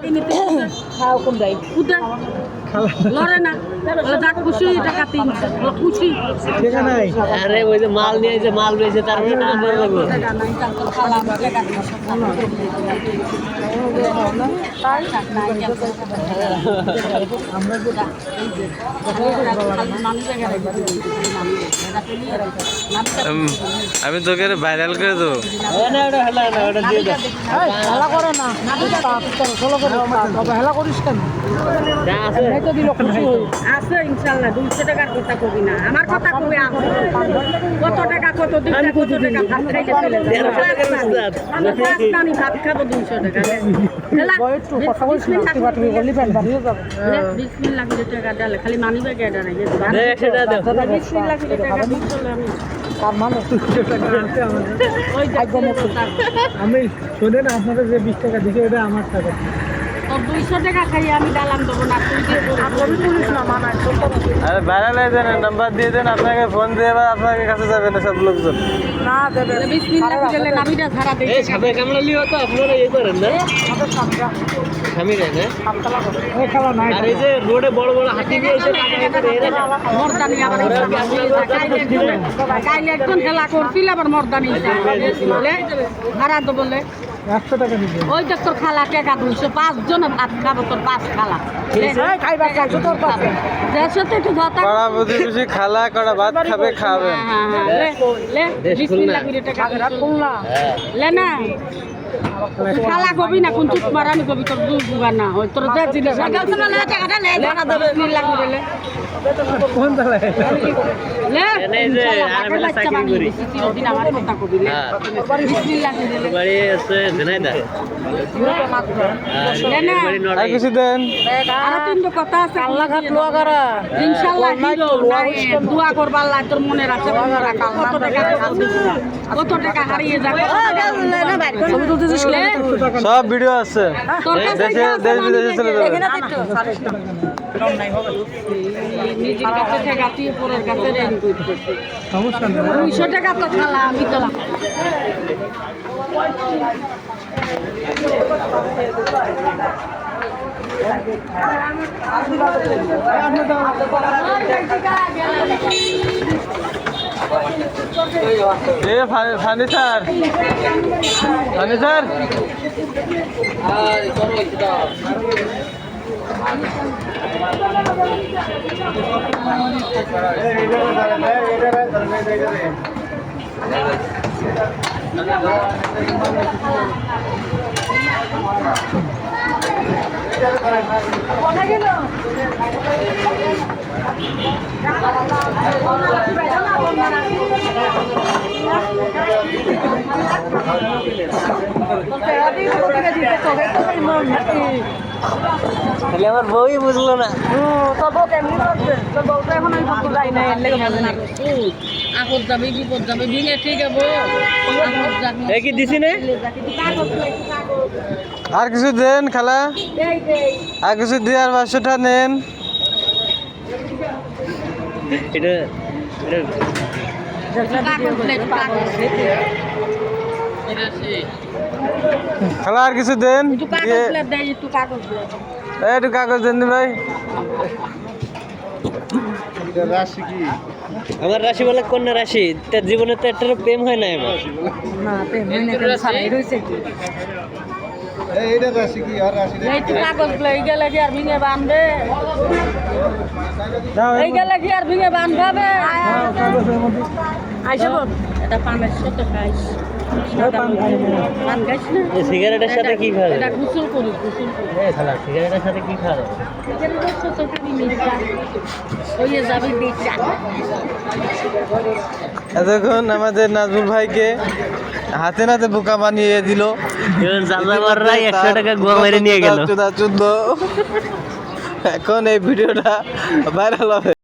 Ini Tinipid. Hawak ko, guys. Uda. লড়ে না। বলে খুশি টাকা তিন খুশি। নাই আরে ওই যে মাল নিয়ে যে মাল রয়েছে তারপরে টাকা দেওয়া লাগবে। আমি তোকে ভাইরাল করে দেবো। হেলা না ওটা দিয়ে দাও হেলা করে না। চলো করে তবে হেলা করিস কেন? তো। দিল আছে টাকার কথা কবি না। আমার কথা কবি আছে কত টাকা কত টাকা ভাত খাইতে। আমি ভাত খাব টাকা। কথা প্যান্ট বাড়িয়ে যাবে টাকা ডালে খালি মানি ব্যাগে এটা নাই দে দাও বিসমিল্লাহ করে টাকা দিচ্ছিল আমি। তার মানে। আমি শোনেন আপনাদের যে বিশ টাকা দিছে ওটা আমার টাকা। দুইশো টাকা খাই আমি ডালাম দেবো না তুই দিয়ে দেবো। আমি বলিস না আরে ভাইরাল হয়ে দেন নাম্বার দিয়ে দেন আপনাকে ফোন দিয়ে এবার আপনাকে কাছে যাবে না সব লোকজন। না দেবে। বলে বিসমিল্লাহ করে নাবিটা ছাড়া দেখে এই সাপে কামড়ালি হতো আপনারা ইয়ে করেন না? স্বামী রে না? এই খেলা নাই। আর এই যে রোডে বড় বড় হাতি নিয়ে এসে টাকা করে এরা না। মর্দানি আবার কাইলে একজন- খেলা করছিল আবার মর্দানি ভাড়া তো বলে। একশো টাকা দিবে ওই দেখ তোর খালা টাকা পাঁচ জন ভাত খাব তোর পাঁচ ভাত খাবে হ্যাঁ হ্যাঁ লে হ্যাঁ না কবি না কোন চুপ মারানি কবি তোর বুগা না হয় তোর যা জিনিস লে এনে যে ইনশাআল্লাহ, আর বেলা বাচ্চা চাকরি করি। চিরদিন আমার কথা কবি হ্যাঁ। বিসমিল্লাহ করে বাড়ি আছে লে না বাড়ি আর কিছু দেন। আরও তিনটে কথা আছে। আল্লাহ ঘাট লোয়া ইনশাআল্লাহ দোয়া করবার লাই তোর মনে রাখছে কত টাকা কত টাকা হারিয়ে যাবে? সব ভিডিও আছে। দেশে দেশ বিদেশে চলে যাবে। নিজের কাছে টাকা তুই পরের কাছে রেন করতেছিস। সমস্যা নেই। দুইশো টাকা তো খালা আমি তো এ ফার্নিচার ফার্নিচার তাহলে আমার বউই বুঝলো না আপদ যাবে বিপদ যাবে দিনে ঠিক আছে যাক এ কি দিছি না? আর কিছু দেন খালা? আর কিছু দিয়ে আর পাঁচশোটা নেন। এটা এটা কাগজ প্লেট কাগজ খালা আর কিছু দেন? একটু কাগজ কাগজ দেন। ভাই। আমার রাশি বলে কন্যা রাশি তার জীবনে তো একটা প্রেম হয় না আমার আইসা এটা পানের সাথে খাইস সিগারেটের সাথে কি খাওয়া এটা গোসল করি গোসল করি এই শালা সিগারেটের সাথে কি খাওয়া যাবে সাথে করি মির্জা যাবে বেচা। এতক্ষণ আমাদের নাজমুল ভাইকে হাতে নাতে বোকা বানিয়ে দিল। এবার একশো টাকা গোয়া মেরে নিয়ে গেল। চুদা চুদ্দ এখন এই ভিডিওটা ভাইরাল হবে।